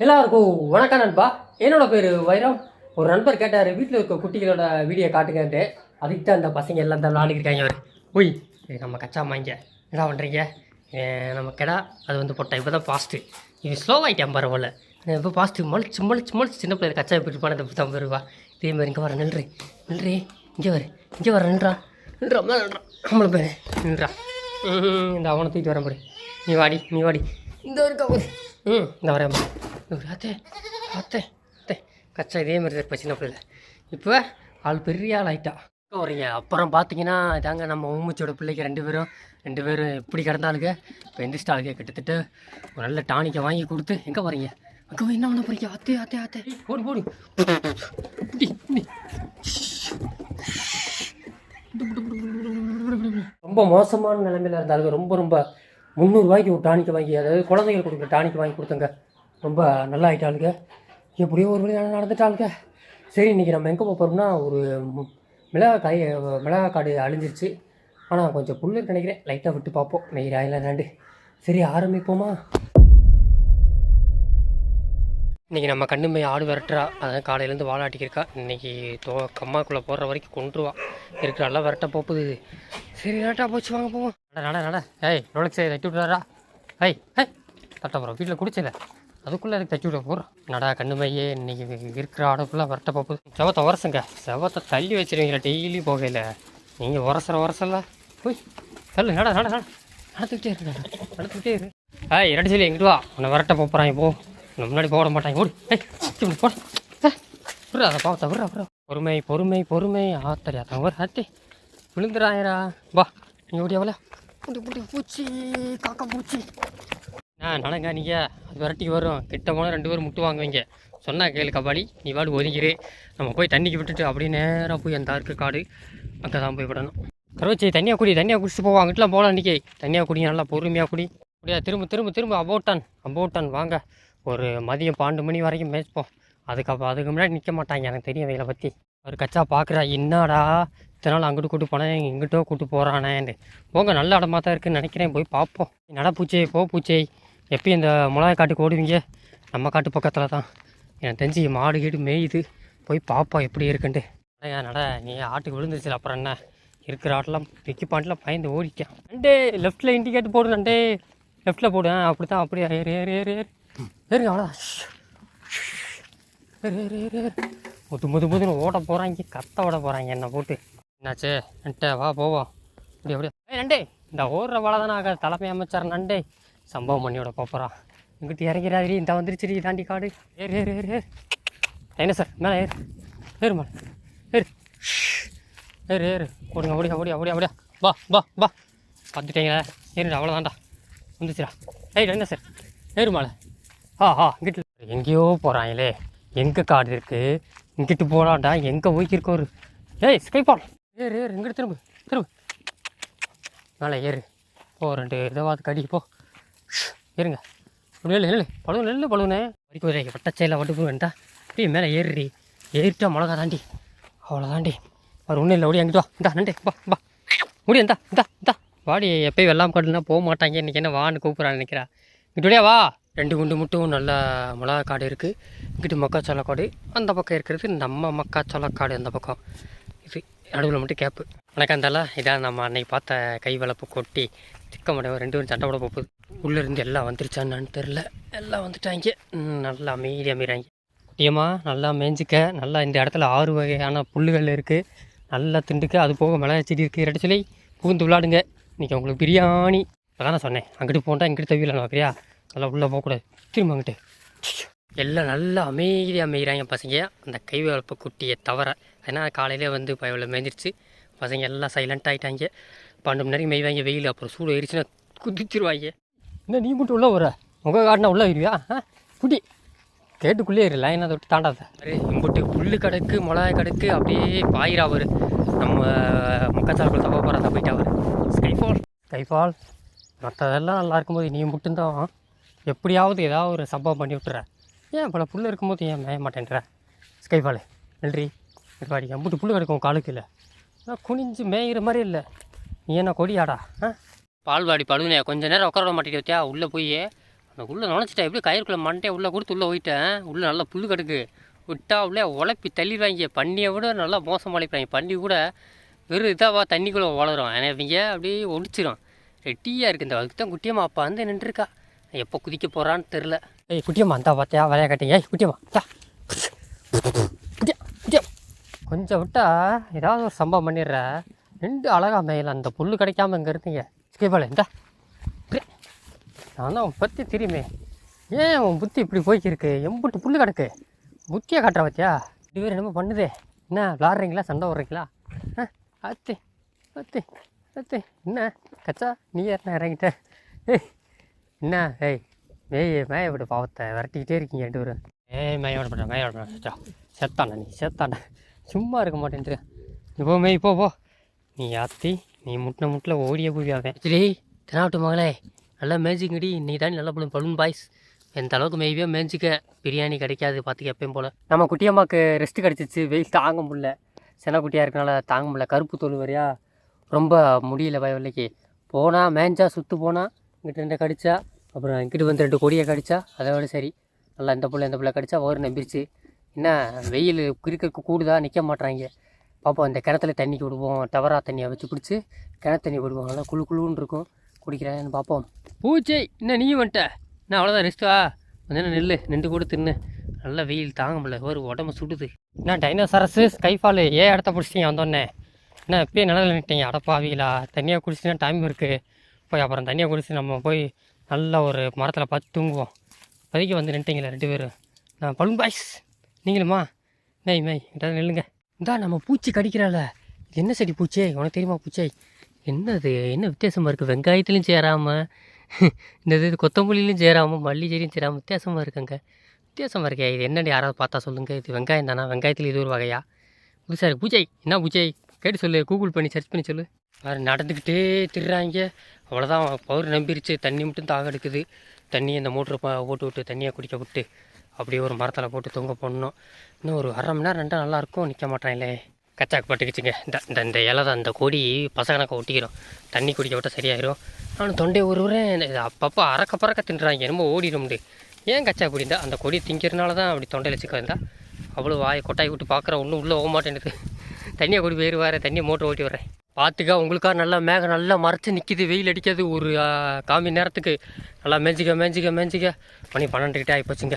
எல்லாருக்கும் வணக்கம் நண்பா. என்னோட பேர் வைரம். ஒரு நண்பர் கேட்டார் வீட்டில் இருக்க குட்டிகளோட வீடியோ காட்டுங்கன்ட்டு. அதுக்கு தான் இந்த பசங்க எல்லாம் தான் விளாண்டுருக்காங்க அவர் இது நம்ம கச்சா மாங்க என்ன பண்ணுறீங்க நம்ம கெடா அது வந்து போட்டேன் இப்போ தான் ஃபாஸ்ட்டு இது ஸ்லோவாகிட்டேன் பரவாயில்ல. இப்போ ஃபாஸ்ட்டு மலிச்சு மலிச்சு மலிச்சு சின்ன பிள்ளை கச்சா எப்படி பண்ண தான் வருவா இதே மாதிரி இங்கே வர நில்றி. நில்றி. இங்கே வர. இங்கே வர நின்றா நின்றா மேலே நின்றா நம்மள பேர். நின்றா ம், இந்த அவனை தூக்கிட்டு வரேன் பாரு. நீ வாடி நீ வாடி. இந்த இருக்கா பாரு ம் இந்த வரேன் இவரு, அத்தே அத்தே அத்தே கச்சா இதே மாதிரி தான் இருப்பா சின்ன பிள்ளைல இப்போ ஆள் பெரிய ஆள் ஆயிட்டா. வரீங்க அப்புறம் பார்த்தீங்கன்னா இதாங்க நம்ம ஊமுச்சியோட பிள்ளைக்கு ரெண்டு பேரும். ரெண்டு பேரும் எப்படி கிடந்தாளுங்க. இப்போ எந்திரிச்சிட்டாளுங்க கிட்டத்தட்ட ஒரு நல்ல டானிக்கை வாங்கி கொடுத்து. எங்கே வரீங்க அங்கே போய் என்ன பண்ண போறீங்க? அத்தே அத்தே அத்தே போடு போடு. ரொம்ப மோசமான நிலைமையில இருந்தாலும் ரொம்ப ரொம்ப முந்நூறுரூவாய்க்கு ஒரு டானிக்கை வாங்கி அதாவது குழந்தைங்களுக்கு கொடுக்குற டானிக்கை வாங்கி கொடுத்தங்க. ரொம்ப நல்லா ஆகிட்டாளுங்க எப்படியோ ஒரு வழி நடந்துட்டாளுங்க. சரி இன்றைக்கி நம்ம எங்கே போகிறோம்னா ஒரு மிளகா காய் மிளகா காடு அழிஞ்சிருச்சு. ஆனால் கொஞ்சம் புல் நினைக்கிறேன். லைட்டாக விட்டு பார்ப்போம். நெய் ராயில் நாண்டு சரி ஆரம்பிப்போமா? இன்றைக்கி நம்ம கண்ணுமை ஆடு விரட்டுறா. அதான் காலையிலேருந்து வாழாட்டிக்கிருக்கா இன்றைக்கி தோ கம்மாக்குள்ளே போடுற வரைக்கும் கொண்டுருவா இருக்கிற நல்லா விரட்ட போகுது. சரி லேட்டாக போச்சு. வாங்க போவோம். நட நட நட. ஏய் ரோலக்ஸே தட்டி விட்றாரா ஐய் ஐய் தட்டப்புறம் போகிறோம் வீட்டில் குடிச்சல அதுக்குள்ளே எனக்கு தட்டி விட போகிறோம் என்னடா கண்ணுமையே இன்னைக்கு இருக்கிற ஆடு ஃபுல்லாக விரட்ட போகுது. செவத்தை உரசுங்க. செவத்தை தள்ளி வச்சிருவீங்களா டெய்லி போகையில்? நீங்கள் உரசுற உரசல்ல. போய் தள்ளு. நட நட நட. நடந்துக்கிட்டே இரு இரு. ஆ இரண்டு சொல்லி எங்கிட்டு வா? உன்னை வரட்ட போகிறான் போ. உன்னை முன்னாடி போட மாட்டாங்க ஓடி. ஏய் போட. விட்றா அதை பாவத்தை விட்றா விட்றா. பொறுமை பொறுமை பொறுமை. ஆத்தரியா தான் ஒரு ஹத்தி விழுந்துடாயரா வா நீ ஓடியாவில் பூச்சி காக்கா பூச்சி. ஆ நடங்க நீங்கள் அது விரட்டிக்கு வரும். கிட்ட போனால் ரெண்டு பேரும் முட்டு வாங்குவீங்க. சொன்னா கேளு கபாடி நீ வாடு ஒதுங்கிரு. நம்ம போய் தண்ணிக்கு விட்டுட்டு அப்படியே நேராக போய் அந்த அருக்கு காடு அங்கே தான் போய் விடணும். கருவச்சி தண்ணியாக குடி தண்ணியாக குடிச்சிட்டு போவோம் அங்கிட்டலாம் போகலாம் இன்றைக்கி தண்ணியாக குடி நல்லா பொறுமையாக குடி. அப்படியா திரும்ப திரும்ப திரும்ப அபோட்டான். அபோட்டான் வாங்க. ஒரு மதியம் பன்னெண்டு மணி வரைக்கும் மேய்ப்போம். அதுக்கப்புறம் அதுக்கு முன்னாடி நிற்க மாட்டாங்க. எனக்கு தெரியும் வேலை பற்றி ஒரு கச்சா பார்க்குறா என்னடா? இத்தனை நாள் அங்கிட்டு கூட்டு போனேன் இங்கிட்டோ கூட்டு போகிறானேன்னு போங்க நல்ல இடமா தான் இருக்குன்னு நினைக்கிறேன். போய் பார்ப்போம். நட பூச்சே போ பூச்சே. எப்பயும் இந்த மிளகாய் காட்டுக்கு ஓடுவீங்க? நம்ம காட்டு பக்கத்தில் தான். எனக்கு தெரிஞ்சு மாடு கீடு மேயுது. போய் பார்ப்போம் எப்படி இருக்குன்ட்டு. நடையா நட நீ ஆட்டுக்கு விழுந்துருச்சு அப்புறம் என்ன? இருக்கிற ஆட்டெல்லாம் பிக்கி பாட்டில் பயந்து ஓடிட்டேன் நண்டே லெஃப்ட்டில் இண்டிகேட் போடு நண்டே லெஃப்ட்டில் போடு அப்படி தான் அப்படியே ஏறு ஏறு ஏறு ஏறு. ஏறுங்க அவ்வளோதான் முது முது முதுன்னு ஓட போகிறாங்க கத்த ஓட போகிறாங்க என்ன போட்டு. என்னாச்சு? நண்டே வா போவோம். அப்படி அப்படியே. நண்டே இந்த ஓடுற வாழை தானே ஆகாது தலைமை அமைச்சர் நண்டே சம்பவம் பண்ணியோட போகிறான் இங்கிட்டு இறங்கிறாதிரி இந்த வந்துருச்சுடி தாண்டி காடு. ஏறு ஏறு ஏறு ஏறு. என்ன சார் மேலே ஏறு. ஏறு மேலே. ஏறு. ஏறு ஏறு. ஓடுங்க ஓடியா ஓடியா ஓடியா ஓடியா. வா வா வா. பார்த்துட்டீங்களா ஏறுடா அவ்வளோதான்டா வந்துச்சுடா. ஏய் என்ன சார் ஏறு மேலே. ஆ ஆ இங்கிட்டு. எங்கேயோ போகிறாங்களே எங்கே காடு இருக்குது இங்கிட்டு போகலான்டா எங்கே போய்க்கிருக்கோ ஒரு ஏய் ஸ்கைபால் ஏறு ஏறு. இங்கிட்டு திரும்ப திரும்ப. மேலே ஏறு. போ ரெண்டு இதாவது கடி போ. ஏறுங்க அப்படி இல்லை நெல்லு. பழுவு நெல்லு பழுவுனே. வரைக்கும் வரைக்கும் வட்டச்சையில் வட்டு வேண்டா அப்படியே மேலே ஏறுறி ஏறிட்டா மிளகா தாண்டி அவ்வளோதாண்டி அவர் ஒன்றும் இல்லை ஓடி அங்கிட்டு வா. இந்தா நண்டே வா வா. முடியும் இந்தா இந்தா இந்தா. வாடி எப்போயும் வெள்ளாம காடுனா போக மாட்டாங்க. இன்றைக்கி என்ன வான்னு கூப்பிட்றான்னு நினைக்கிறா. இங்கிட்டு வா. ரெண்டு குண்டு மட்டும் நல்ல மிளகா காடு இருக்குது இங்கிட்டு மக்காச்சோள காடு அந்த பக்கம் இருக்கிறது நம்ம மக்காச்சோள காடு அந்த பக்கம். இது நடுவில் மட்டும் கேப்பு வணக்கம் இருந்தால இதான் நம்ம அன்னைக்கு பார்த்த கை வளப்பு கொட்டி திக்க ரெண்டு பேரும் சண்டை போட போகுது உள்ளே இருந்து எல்லாம் வந்துருச்சான்னு தெரில எல்லாம் வந்துட்டாங்க. நல்லா அமைதியாக மீறாங்க குட்டியமாக நல்லா மேய்ஞ்சிக்க நல்லா இந்த இடத்துல ஆறு வகையான புல்லுகள் இருக்குது நல்லா திண்டுக்க. அது போக மிளகா செடி இருக்குது ரெண்டு சொல்லி பூந்து விளாடுங்க. இன்றைக்கி உங்களுக்கு பிரியாணி. அதான் நான் சொன்னேன். அங்கிட்டு போண்டா இங்கிட்டு தவிர பார்க்குறியா? நல்லா உள்ளே போகக்கூடாது. திரும்ப அங்கிட்டு. எல்லாம் நல்லா அமைதியாக அமைகிறாங்க பசங்க. அந்த கை வளர்ப்பு குட்டியை தவிர ஏன்னா காலையிலே வந்து இப்போ இவ்வளோ மேய்ஞ்சிருச்சு பசங்க எல்லாம் சைலண்ட் ஆகிட்டாங்க பன்னெண்டு மணி நேரம் மேய்வாங்க வெயில். அப்புறம் சூடு ஏறிச்சுன்னா குதிச்சிருவாங்க. என்ன நீ மட்டும் உள்ளே வர? முக காட்டினா உள்ளே வருவியா ஆ? குட்டி. கேட்டுக்குள்ளே இரு லைனை தொட்டு தாண்டாத. அரே இம்புட்டு புல்லு கிடக்கு மிளகாய் கிடக்கு அப்படியே பாயிரா அவர். நம்ம மக்காச்சாலக்குள்ள தப்ப போகிறதா போயிட்டு அவர். ஸ்கைஃபால் ஸ்கைஃபால் மற்றதெல்லாம் நல்லா இருக்கும்போது நீ மட்டும்தான். எப்படியாவது ஏதாவது ஒரு சம்பவம் பண்ணி விட்டுற. ஏன் பல புல்லு இருக்கும்போது ஏன் மேய மாட்டேன்ற? ஸ்கைஃபால் நன்றி. பாடி அம்புட்டு புல் கிடக்கும் காலுக்கு இல்லை நான் குனிஞ்சு மேய்கிற மாதிரி இல்லை. நீ என்ன கொடியாடா? ஆ? பால்வாடி பழுதுனே கொஞ்சம் நேரம் உட்கார விட வைத்தியா உள்ளே போய். அந்த உள்ளே நுழைச்சிட்டேன் எப்படி கயிறுக்குள்ளே மண்டே உள்ளே கொடுத்து உள்ளே போயிட்டேன். உள்ளே நல்லா புல் கிடக்கு. விட்டா உள்ளே உழப்பி தள்ளிடுவாங்க. பண்ணியை விட நல்லா மோசம் அழைப்பாங்க. பண்ணி கூட வெறும் இதாவா தண்ணிக்குள்ளே வளரும் ஏன்னா இவங்க அப்படியே ஒடிச்சிரும். ரெட்டியாக இருக்குது இந்த அதுக்கு தான் குட்டியம்மா அப்பா வந்து நின்றுருக்கா. எப்போ குதிக்க போகிறான்னு தெரில ஏய் குட்டியம்மா அந்த பார்த்தியா வலையா கட்டிங்க. ஏய் குட்டியம்மா தா குட்டியா குட்டியா கொஞ்சம் விட்டா ஏதாவது ஒரு சம்பவம் பண்ணிடுற. ரெண்டு அழகா மேல அந்த புல் கிடைக்காம இங்கே இருந்தீங்க. ஸ்கீபால இந்தா. நான் தான் உன் பற்றி தெரியுமே. ஏன் உன் புத்தி இப்படி போய்க்கிருக்கு? எம்புட்டு புல் கிடக்கு. புத்தியை காட்டுற பார்த்தியா? இது பேர் என்னமோ பண்ணுதே. என்ன விளாட்றீங்களா? சண்டை விட்றீங்களா ஆ அத்து அத்து அத்து. என்ன கச்சா நீ என்ன இறங்கிட்ட ஏய் என்ன? ஏய் மேய் மேய விட பாவத்தை. விரட்டிக்கிட்டே இருக்கீங்க ரெண்டு பேரும். ஏய் மேய விட மாட்டேன் மேய விட செத்தாண்டா நீ செத்தாண்டா சும்மா இருக்க மாட்டேன்ட்டு. நீ போ மேய் போ போ. நீ அத்தி நீ முட்டின முட்டில் ஓடிய போவியாவே சரி தினாட்டு மகளே. நல்லா மேய்ச்சிங்கடி நீ தான் நல்லா பண்ணும் பலூன் பாய்ஸ். எந்த அளவுக்கு மேய்வியோ மேய்ச்சிக்க பிரியாணி கிடைக்காது பார்த்துக்க எப்பயும் போல். நம்ம குட்டியம்மாக்கு ரெஸ்ட் கிடச்சிச்சு. வெயில் தாங்க முடில சென குட்டியாக இருக்கனால தாங்க முடில கருப்பு தோல் வரையா? ரொம்ப முடியல பயவில்லைக்கு போனால் மேஞ்சா சுற்று போனால் இங்கிட்ட ரெண்டு கடிச்சா அப்புறம் இங்கிட்டு வந்து ரெண்டு கொடியை கடிச்சா அதை விட சரி. நல்லா இந்த பிள்ளை இந்த பிள்ளை கடிச்சா ஒரு நம்பிருச்சு என்ன வெயில் கிறுக்கு கூடுதா நிற்க மாட்றாங்க. பார்ப்போம் இந்த கிணத்துல தண்ணி விடுவோம் டவரா தண்ணியை வச்சு பிடிச்சி கிணத்து தண்ணி விடுவோம். நல்லா குளு குளுன்னு இருக்கும். குடிக்கிறேன்னு பார்ப்போம் பூச்சை என்ன நீயும் வந்துட்ட? என்ன அவ்வளோதான் ரெஸ்ட்டா கொஞ்சம் நெல் நின்று கூட தின்னு. நல்லா வெயில் தாங்க முடியல. ஒரு உடம்பு சுடுது. என்ன டைனோசரஸு ஸ்கைஃபாலு ஏன் இடத்த பிடிச்சிட்டீங்க வந்தோடனே என்ன இப்பயே நிலவில் நின்ட்டீங்க அடப்பாவீங்களா தண்ணியாக குடிச்சுன்னா டைம் இருக்குது போய் அப்புறம் தண்ணியை குடிச்சு நம்ம போய் நல்ல ஒரு மரத்தில் பார்த்து தூங்குவோம். இப்போதைக்கு வந்து நின்ட்டீங்களே ரெண்டு பேரும் நான் பலூன் பாய்ஸ். நீங்களுமா? மேய் மேய் கிட்ட நில்லுங்க. இந்தா நம்ம பூச்சி கடிக்கிறால என்ன செடி பூச்சே? உனக்கு தெரியுமா பூச்சே? என்னது? என்ன வித்தியாசமாக இருக்குது வெங்காயத்துலையும் சேராமல் இந்த இது கொத்தமல்லிலையும் சேராமல் மல்லி செடியும் சேராமல் வித்தியாசமாக இருக்குங்க. வித்தியாசமாக இருக்கே. இது என்னடி யாராவது பார்த்தா சொல்லுங்கள் இது வெங்காயம் தானா? வெங்காயத்தில் இது ஒரு வகையா? புதுசாக இருக்கு. பூஜை என்ன பூஜை? கேட்டு சொல்லு. கூகுள் பண்ணி சர்ச் பண்ணி சொல்லு. வேறு நடந்துக்கிட்டே திடுறாங்க அவ்வளோதான் பவர் நம்பிருச்சு. தண்ணி மட்டும் தாக எடுக்குது. தண்ணி இந்த மோட்ரு ப போட்டு விட்டு தண்ணியை குடிக்க விட்டு அப்படியே ஒரு மரத்தில் போட்டு தொங்க போடணும். இன்னும் ஒரு அரை மணி நேரம் ரெண்டாக நல்லாயிருக்கும் நிற்க மாட்டாங்களே. கச்சாக்கு பட்டுக்குச்சுங்க. இந்த இந்த இந்த இலை தான் இந்த கொடி பசங்கனக்க ஒட்டிக்கிறோம் தண்ணி குடிக்க விட்டால் சரியாயிரும். ஆனால் தொண்டை ஒருவரேன் அப்பப்போ அறக்க பறக்க தின்றாங்க. என்னமோ ஓடிடும்ண்டு. ஏன் கச்சா குடிந்தா அந்த கொடி திங்கிறதுனால தான் அப்படி தொண்டையில் வச்சுக்கிறதா அவ்வளோ வாய் கொட்டாய் விட்டு பார்க்குறேன் ஒன்றும் உள்ளே போக மாட்டேன்னுது. தண்ணியை குடி போயிரு தண்ணியை மோட்டர் ஓட்டி வரேன் பார்த்துக்கா உங்களுக்கா நல்லா மேகம் நல்லா மறைச்சி நிற்கிது வெயில் அடிக்காது ஒரு காமி நேரத்துக்கு. நல்லா மேஞ்சிக்க மேஞ்சிக்க மேஞ்சிக்க. மணி பன்னெண்டு கிட்டே ஆகிப்போச்சுங்க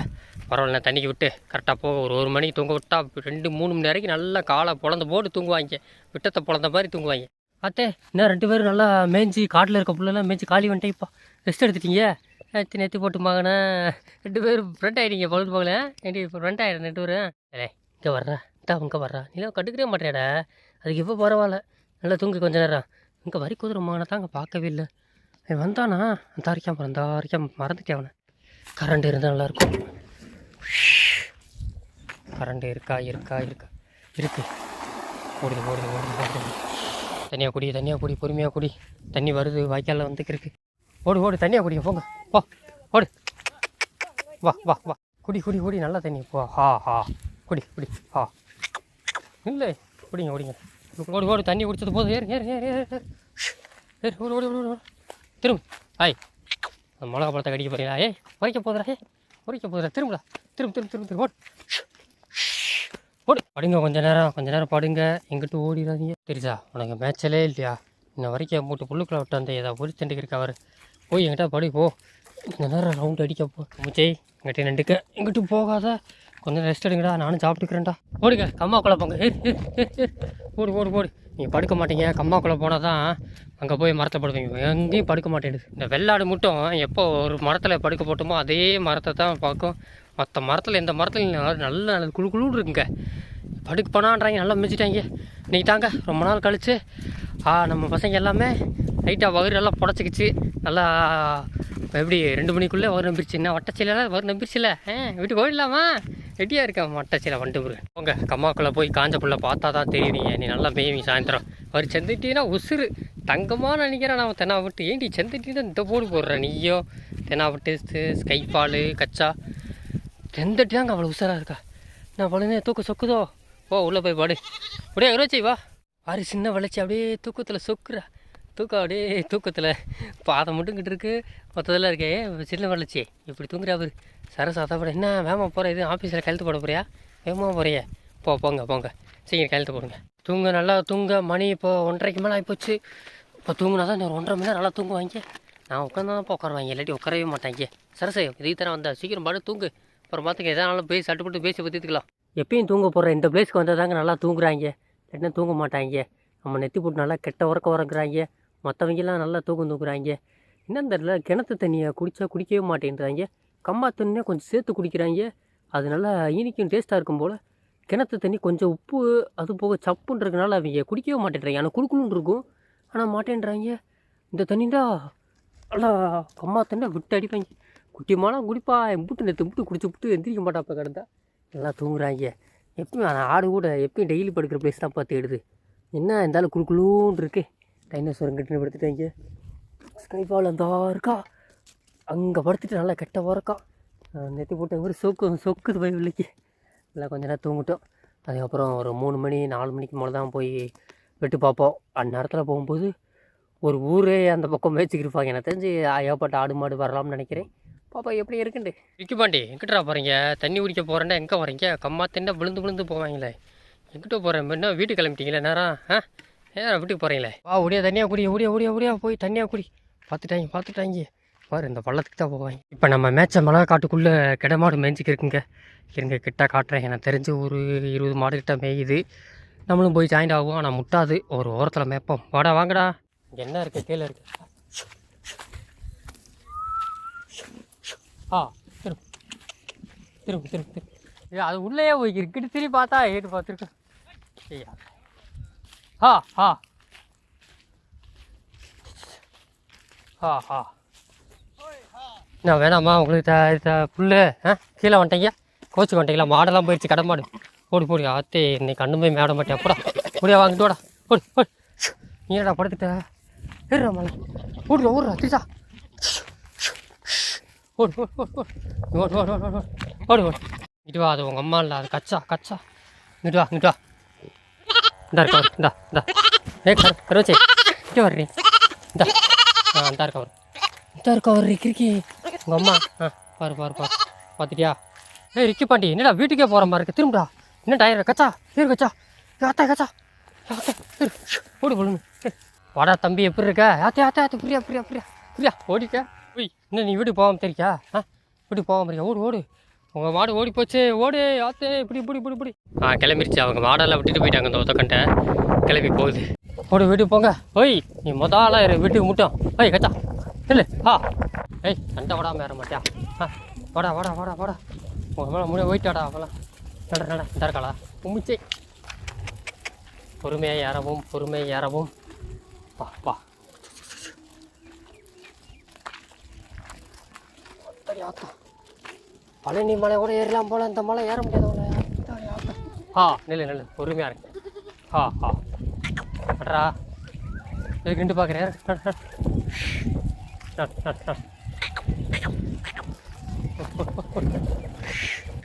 பரவாயில்ல தண்ணிக்கு விட்டு கரெக்டாக போக ஒரு ஒரு மணிக்கு தூங்க விட்டா ரெண்டு மூணு மணி நேரம் நல்லா காலை பொழந்து போட்டு தூங்குவாங்க. விட்டத்தை பொழந்த மாதிரி தூங்குவாங்க. அத்தே இன்னும் ரெண்டு பேரும் நல்லா மேய்ஞ்சி காட்டில் இருக்க பிள்ளைலாம் மேய்ஞ்சி காலி வந்துட்டே இப்போ ரெஸ்ட் எடுத்துட்டீங்க. நேற்று நேற்று போட்டு மாங்கண்ணே ரெண்டு பேரும் ஃப்ரெண்ட் ஆகிட்டீங்க பொழுது போகல ஏண்டி இப்போ ஃப்ரெண்ட் ஆகிடும் ரெண்டு பேரும்? ஏலே இங்கே வர்றா. இந்தா இங்கே வர்றா. நீலாம் கண்டுக்கவே மாட்டேடா அதுக்கு இப்போ பரவாயில்ல. நல்லா தூங்கு கொஞ்ச நேரம். இங்கே வரி குதிரை தாங்க பார்க்கவே இல்லை. அவன் வந்தானா? அந்த அரைக்காம அந்த அரைக்காம மறந்துட்டேன் அவனை. கரண்ட் இருந்தால் நல்லாயிருக்கும் கரண்ட் இருக்கா இருக்கா இருக்கா? இருக்கு. ஓடுது ஓடுது ஓடுது ஓடுது. தனியாக குடி தனியாக குடி பொறுமையாக குடி. தண்ணி வருது வாய்க்காலில் வந்துக்கு இருக்கு ஓடு ஓடு தண்ணியாக குடிங்க போங்க. வா ஓடு. வா வா வா. குடி குடி குடி. நல்லா தண்ணி. போ ஹா ஹா. குடி குடி ஹா. இல்லை குடிங்க குடிங்க. ஓடு ஓடு தண்ணி குடிச்சது போதும். ஏறு ஏறு ஏறு ஏறு. ஏறு. ஓடு ஓடு ஓடு ஓடு. திரும்ப. ஆய். அந்த மிளகா பழத்தை கடிக்க போகிறீங்களா ஏய் உரைக்க போதுடா ஏய். உரைக்க போதுடா. திரும்படா. திரும்ப திரும்ப திரும்ப திரும்ப. ஓடு. ஓடு. படுங்க கொஞ்ச நேரம். கொஞ்ச நேரம் படுங்க. எங்கிட்ட ஓடிடாதீங்க. தெரியுதா? உனக்கு மேட்சலே இல்லையா? இன்ன வரைக்கும் மூட்டு புல்லுக்குள்ள விட்டு அந்த ஏதாவது ஒரு தண்டுக்கு அவர் போய் என்கிட்ட படி போ. கொஞ்ச நேரம் ரவுண்ட் அடிக்க போ. முச்சை எங்கிட்ட நண்டுக்க எங்கிட்ட போகாத. கொஞ்சம் ரெஸ்ட் எடுங்கடா நானும் சாப்பிட்டுக்கிறேன்டா. ஓடுங்க கம்மா போங்க. ஓடு ஓடு ஓடு. நீங்கள் படுக்க மாட்டீங்க கம்மாக்குள்ளே போனால் தான் அங்கே போய் மரத்தை படுப்பீங்க எங்கேயும் படுக்க மாட்டேங்குது இந்த வெள்ளாடு மட்டும் எப்போ ஒரு மரத்தில் படுக்க போட்டோமோ அதே மரத்தை தான் பார்க்கும். மற்ற மரத்தில் எந்த மரத்தில் நல்ல நல்ல குழு குழுன்னு இருக்குங்க. படுக்க போனான்றாங்க நல்லா மிதிச்சிட்டாங்க. இன்னைக்கு தாங்க ரொம்ப நாள் கழிச்சு. நம்ம பசங்க எல்லாமே லைட்டாக வயிறு எல்லாம் புடச்சிக்கிச்சு. நல்லா எப்படி ரெண்டு மணிக்குள்ளே வயிறு நம்பிருச்சு. என்ன வட்டச்சில வயிறு நம்பிருச்சுல? ஆ வீட்டுக்கு போயிடலாமா? ரெடியாக இருக்கேன் மட்டச்சில வண்டு முருகன். உங்க கம்மாக்குள்ளே போய் காஞ்ச புள்ள பார்த்தா தான் தெரியுறீங்க நீ நல்லா மேய்வி சாயந்தரம். அவர் செந்துட்டினா உசுறு. தங்கமாக நினைக்கிறேன் நான் தென்னாவட்டு ஏன்டி ஏண்டி தான் இந்த போடு போடுறேன் நீயோ? தென்னாவட்டு விட்டு கச்சா. தெந்தட்டி தாங்க அவ்வளோ உஷாராக இருக்கா? நான் பழுனே தூக்க சொக்குதோ? ஓ உள்ளே போய் பாடு. அப்படியே ரோச்சி வா. வாரி சின்ன வளைச்சி அப்படியே தூக்கத்தில் சொக்குறா. தூக்கம் அப்படியே தூக்கத்தில். பாதம் மட்டும் கிட்ட இருக்கு. மொத்தத்தில் இருக்கே சின்ன வளர்ச்சி. இப்படி தூங்குறா அவர் சரசு அதான் என்ன வேமா போகிற இது? ஆஃபீஸில் கழுத்து போட போறியா? வேமா போறிய. போ போங்க போங்க. சீக்கிரம் கழுத்து போடுங்க. தூங்க நல்லா தூங்க. மணி இப்போ ஒன்றரைக்கு மேலே ஆகிப்போச்சு இப்போ தூங்கினாதான் ஒரு ஒன்றரை மணி நேரம் நல்லா தூங்குவாங்க நான் உட்காந்து தான் உட்காருவாங்க இல்லாட்டி உட்காரவே மாட்டாங்க சரசு இதுக்கு தானே வந்தா சீக்கிரம் பாடு தூங்கு. அப்புறம் பார்த்துக்க எதனாலும் பேசி சட்டுப்பட்டு பேசி பற்றிக்கலாம் எப்பயும் தூங்க போகிற இந்த பிளேஸ்க்கு வந்தால் தாங்க நல்லா தூங்குறாங்க இல்லைன்னா தூங்க மாட்டாங்க நம்ம நெத்தி போட்டு நல்லா கெட்ட உறக்க உறங்குறாங்க மற்றவங்கெல்லாம் நல்லா தூக்கம் தூக்குறாங்க என்னன்னு தெரில கிணத்து தண்ணியை குடித்தா குடிக்கவே மாட்டேன்றாங்க கம்மா தண்ணியே கொஞ்சம் சேர்த்து குடிக்கிறாங்க. அது நல்லா இனிக்கும் டேஸ்ட்டாக இருக்கும் போல். கிணத்து தண்ணி கொஞ்சம் உப்பு அது போக சப்புன்றதுனால அவங்க குடிக்கவே மாட்டேன்றாங்க. ஆனால் குடுக்கணுன்னு இருக்கும். ஆனால் மாட்டேன்றாங்க. இந்த தண்ணிண்டா? நல்லா கம்மா தண்ணி விட்டு அடிப்பாங்க. குட்டிமாலாம் குடிப்பா. என் எம்பிட்டு நேற்று விட்டு குடிச்சு விட்டு எந்திரிக்க மாட்டாப்பா கிடந்தா. நல்லா தூங்குறாங்க. எப்பயும் ஆடு கூட எப்பயும் டெய்லி படுக்கிற ப்ளேஸ் தான் பார்த்து எடுது என்ன இருந்தாலும் குழுக்குழுன்னு இருக்கு. டைனோசரம் கட்டின படுத்துட்டாங்க ஸ்கைபால் அந்த இருக்கா? அங்கே படுத்துட்டு நல்லா கெட்ட உறக்கம். நெத்தி போட்ட மாதிரி சொக்கு சொக்குது போய் வில்லைக்கு நல்லா கொஞ்ச நேரம் தூங்கிட்டோம். அதுக்கப்புறம் ஒரு மூணு மணி நாலு மணிக்கு மேலே தான் போய் வெட்டு பார்ப்போம். அந்நேரத்தில் போகும்போது ஒரு ஊரே அந்த பக்கம் மேய்ச்சிக்கிருப்பாங்க எனக்கு தெரிஞ்சு ஏகப்பட்ட ஆடு மாடு வரலாம்னு நினைக்கிறேன். பாப்பா எப்படி இருக்குண்டு? விக்கி பாண்டி எங்கிட்டா போகிறீங்க தண்ணி குடிக்க போகிறேன்னா எங்கே வரீங்க கம்மா தின்ன விழுந்து விழுந்து போவாங்களே. எங்கிட்ட போகிறேன் என்ன வீட்டுக்கு கிளம்பிட்டீங்களே நேரம் ஆ? நேரம் வீட்டுக்கு போகிறீங்களே வா ஒடியா தண்ணியாக குடி ஒடியா ஒடியா ஒடியா போய் தண்ணியாக குடி. பார்த்துட்டாங்க பார்த்துட்டாங்க. பாரு இந்த பள்ளத்துக்கு தான் போவாங்க இப்போ நம்ம மேய்ச்ச மிளகா காட்டுக்குள்ளே கிடமாடு மேய்ஞ்சிக்கு இருக்குங்க இருங்க கிட்ட காட்டுறேன். எனக்கு தெரிஞ்சு ஒரு இருபது மாடு கிட்ட மேயுது. நம்மளும் போய் ஜாயிண்ட் ஆகும் ஆனால் முட்டாது. ஒரு ஓரத்தில் மேய்ப்போம். வாடா வாங்கடா. என்ன இருக்குது கீழே இருக்கு. ஆ திரும்ப. திரும்ப திரும்ப திரும்ப. ஏ அது உள்ளேயே போய் இருக்கிட்டு திரும்பி பார்த்தா ஏட்டு பார்த்துருக்கேன் ஐயா ஆ ஆ. ஆ ஆ. நான் வேணாம்மா உங்களுக்கு த த புல்லு ஆ கீழே வந்துட்டீங்க. கோச்சு வந்துட்டீங்களா? மாடெல்லாம் போயிடுச்சு கடை மாடு. போடி போடி. ஆத்தே இன்னைக்கு கண்ணு போய் மேட மாட்டேன் அப்படா முடியா வாங்கிட்டு வாடா. போடி ஓடி நீ படுத்துட்ட? ஏறுடா மலை. ஓடுடா ஓடுடா திசா ஓடு ஓடு ஓடு ஓடு ஓடு ஓடு ஓடு ஓடு ஓடு இங்கிட்டு வா அது உங்கள் அம்மா இல்லை அது கச்சா கச்சா. இங்கிட்டு வா இங்கிட்டு வா. இந்தா இருக்கா இந்தா இந்தா. ஏ கரு கருவச்சி. இங்கே வர்றீ. இந்தா. ஆ இந்தா இருக்கா வரும் இந்தா இருக்கா வர்றீ கிறுக்கி உங்கள் அம்மா. ஆ பாரு பாரு பாரு. பார்த்துட்டியா ஏய் ரிக்கி பாண்டி என்னடா வீட்டுக்கே போகிற மாதிரி இருக்கு? திரும்புடா. என்ன டயர் கச்சா திரு கச்சா. ஆத்தா கச்சா. ஆத்தா திரு ஓடு போடுங்க வாடா தம்பி எப்படி இருக்க? ஆத்தே ஆத்தே ஆத்தே புரியா புரியா புரியா. புரியா ஓடிக்க. போய் என்ன நீ வீட்டுக்கு போகாமல் தெரியா? ஆ வீட்டுக்கு போகாம இருக்கியா ஓடு ஓடு. உங்கள் மாடு ஓடி போச்சு. ஓடு ஆத்தே இப்படி இப்படி இப்படி இப்படி. ஆ கிளம்பிருச்சு. அவங்க மாடெல்லாம் விட்டுட்டு போயிட்டாங்க அந்த ஒத்தக்கண்டை கிளம்பி போகுது. ஓடு வீட்டுக்கு போங்க. ஓய் நீ மொத ஆளாக வீட்டுக்கு முட்டோம். ஓய் கச்சா. இல்லை ஆ ஏய் சண்டை விடாம ஏற மாட்டியா? ஆ வாடா வாடா வாடா வாடா உங்கள் மேலே முடிய போயிட்டாடா அவெல்லாம் நட நட இந்த இருக்காளா உமிச்சே பொறுமையாக ஏறவும் பொறுமையாக ஏறவும். வா வா அத்தாடி பழனி மலை கூட ஏறலாம் போல இந்த மலை ஏற முடியாது ஆ நில்லு நில்லு. பொறுமையாக இருக்கு ஆ ஆ அட்ரா கிண்டு பார்க்குறேன்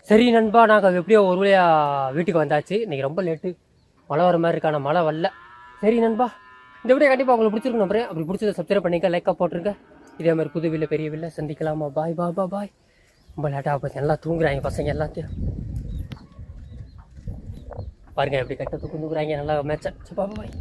சரி நண்பா நாங்கள் எப்படியோ ஒரு வழியாக வீட்டுக்கு வந்தாச்சு. இன்றைக்கி ரொம்ப லேட்டு மழை வர மாதிரி இருக்கான மழை வரல. சரி நண்பா இந்த வீடியோ கண்டிப்பாக உங்களுக்கு பிடிச்சிருக்கணும் நம்புறேன். அப்படி பிடிச்சதை சப்ஸ்கிரைப் பண்ணிக்க லைக்காக போட்டிருங்க. இதே மாதிரி புது வீட்டில் பெரிய வீட்டில் சந்திக்கலாமா? பாய் பா பா பாய் ரொம்ப லேட்டாக பார்த்து எல்லாம் தூங்குறாங்க பசங்க எல்லாத்தையும். பாருங்கள் எப்படி கட்ட தூக்குறாங்க நல்லா மேட்சா பாபா பாய்